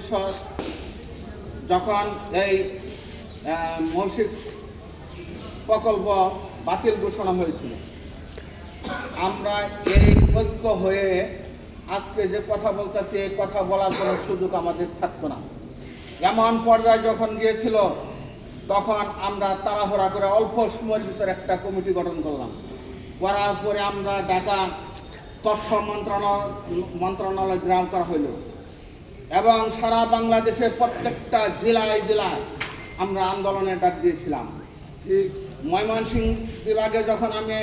পরিষদ, যখন এই মৌসিক প্রকল্প বাতিল ঘোষণা হয়েছিল, আমরা এই ঐক্য হয়ে আজকে যে কথা বলতেছি, এই কথা বলার কোনো সুযোগ আমাদের থাকতো না। এমন পর্যায়ে যখন গিয়েছিল, তখন আমরা তাড়াহড়া করে অল্প সময়ের ভিতরে একটা কমিটি গঠন করলাম। করার পরে আমরা ঢাকা তথ্য মন্ত্রণালয় মন্ত্রণালয় গ্রাম করা হইল। এবং সারা বাংলাদেশে প্রত্যেকটা জেলায় জেলায় আমরা আন্দোলনের ডাক দিয়েছিলাম। ময়মনসিংহ বিভাগে যখন আমি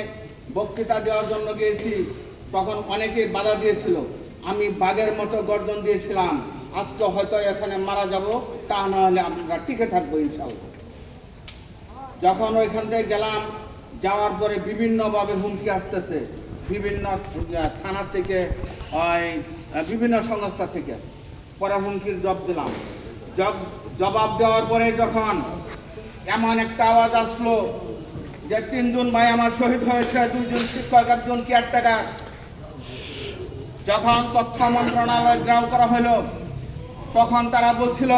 বক্তৃতা দেওয়ার জন্য গিয়েছি, তখন অনেকেই বাধা দিয়েছিল। আমি বাঘের মতো গর্জন দিয়েছিলাম, আজকে হয়তো এখানে মারা যাব, তা না হলে আমরা টিকে থাকব ইনশাল্লাহ যখন ওইখান থেকে গেলাম, যাওয়ার পরে বিভিন্নভাবে হুমকি আসতেছে। বিভিন্ন থানা থেকে বিভিন্ন সংস্থা থেকে। পরে হুমকির জব দিলাম। জব- জবাব দেওয়ার পরে যখন এমন একটা আওয়াজ আসলো যে তিনজন ভাই আমার শহীদ হয়েছে, দুইজন শিক্ষক, একজন কেয়ারটেকার যখন তথ্য মন্ত্রণালয় গ্রাম করা হলো, তখন তারা বলছিল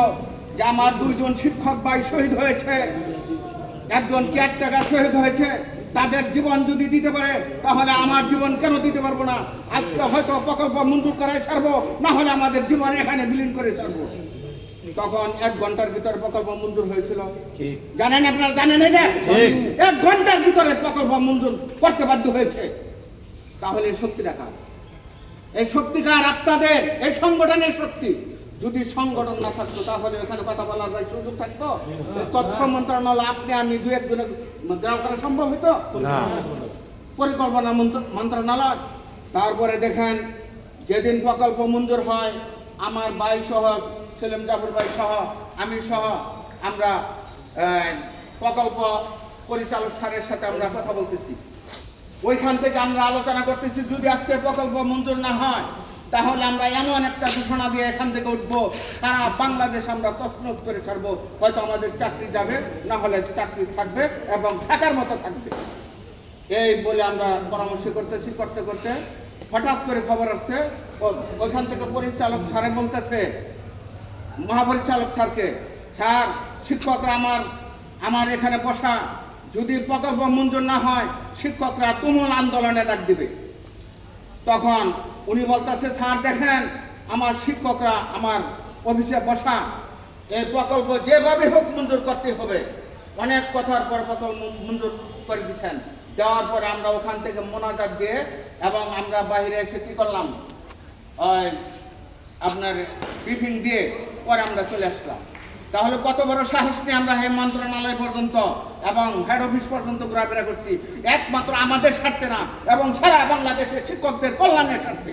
যে আমার দুইজন শিক্ষক ভাই শহীদ হয়েছে, একজন কেয়ারটেকার শহীদ হয়েছে তাদের জীবন যদি দিতে পারে তাহলে আমার জীবন কেন দিতে পারব না? আজকে হয়তো প্রকল্প মঞ্জুর করাই ছাড়বো না হলে আমাদের জীবন এখানে বিলীন করে ছাড়বো। তখন এক ঘণ্টার ভিতরে প্রকল্প মঞ্জুর হয়েছিল। জানেন আপনারা জানেন এটা? এক ঘণ্টার ভিতরে প্রকল্প মঞ্জুর করতে বাধ্য হয়েছে। তাহলে শক্তি রাখা এই শক্তিকার আপনাদের? এই সংগঠনের শক্তি। যদি সংগঠন না থাকতো তাহলে এখানে কথা বলার ভাই সুযোগ থাকতো? তথ্য মন্ত্রণালয় আপনি আমি দু একজনের দেওয়া করা সম্ভব হতো না। পরিকল্পনা মন্ত্রণালয়। তারপরে দেখেন যেদিন প্রকল্প মঞ্জুর হয় আমার ভাই সহ সেলিম জাফর ভাই সহ আমি সহ আমরা প্রকল্প পরিচালক স্যারের সাথে আমরা কথা বলতেছি। ওইখান থেকে আমরা আলোচনা করতেছি যদি আজকে প্রকল্প মঞ্জুর না হয় তাহলে আমরা এমন একটা ঘোষণা দিয়ে এখান থেকে উঠবো, সারা বাংলাদেশ আমরা তছনছ করে ছাড়বো। হয়তো আমাদের চাকরি যাবে, না হলে চাকরি থাকবে এবং থাকার মতো থাকবে। এই বলে আমরা পরামর্শ করতেছি, করতে করতে হঠাৎ করে খবর আসছে ওইখান থেকে পরিচালক স্যারে বলতেছে, মহাপরিচালক স্যারকে, স্যার, শিক্ষকরা আমার আমার এখানে বসা, যদি প্রকল্প মঞ্জুর না হয়, শিক্ষকরা তুমুল আন্দোলনে ডাক দিবে। তখন উনি বলতেছে, স্যার, দেখেন, আমার শিক্ষকরা আমার অফিসে বসা। এই প্রকল্প যেভাবে হোক মঞ্জুর করতে হবে। অনেক কথার পর প্রকল্প মঞ্জুর করে দিচ্ছেন। দেওয়ার পরে আমরা ওখান থেকে মোনাজাত দিয়ে এবং আমরা বাইরে এসে কী করলাম? আপনার ব্রিফিং দিয়ে পরে আমরা চলে আসলাম। তাহলে কত বড় সাহস নিয়ে আমরা হে মন্ত্রণালয় পর্যন্ত এবং হেড অফিস পর্যন্ত ঘোরাফেরা করছি? একমাত্র আমাদের স্বার্থে না এবং সারা বাংলাদেশের শিক্ষকদের কল্যাণের স্বার্থে।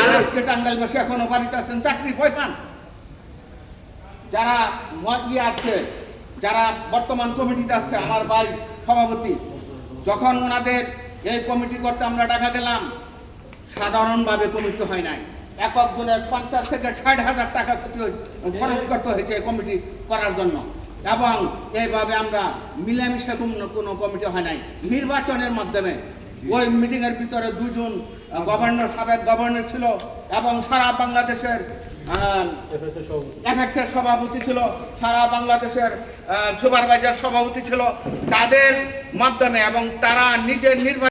আর আজকে টাঙ্গাইল বসে এখনও বাড়িতে আছেন চাকরি ভয় পান যারা ইয়ে আছে যারা বর্তমান কমিটিতে আছে আমার ভাই সভাপতি যখন ওনাদের এই কমিটি করতে আমরা ডাকা গেলাম সাধারণভাবে কমিটি হয় নাই। একক জনের পঞ্চাশ থেকে ষাট হাজার টাকা খরচ করতে হয়েছে কমিটি করার জন্য। এবং এইভাবে আমরা মিলেমিশে কোনো কমিটি হয় নাই। নির্বাচনের মাধ্যমে ওই মিটিংয়ের ভিতরে দুজন গভর্নর সাবেক গভর্নর ছিল এবং সারা বাংলাদেশের এফএক্সের সভাপতি ছিল, সারা বাংলাদেশের সুপারভাইজার সভাপতি ছিল। তাদের মাধ্যমে এবং তারা নিজের নির্বাচন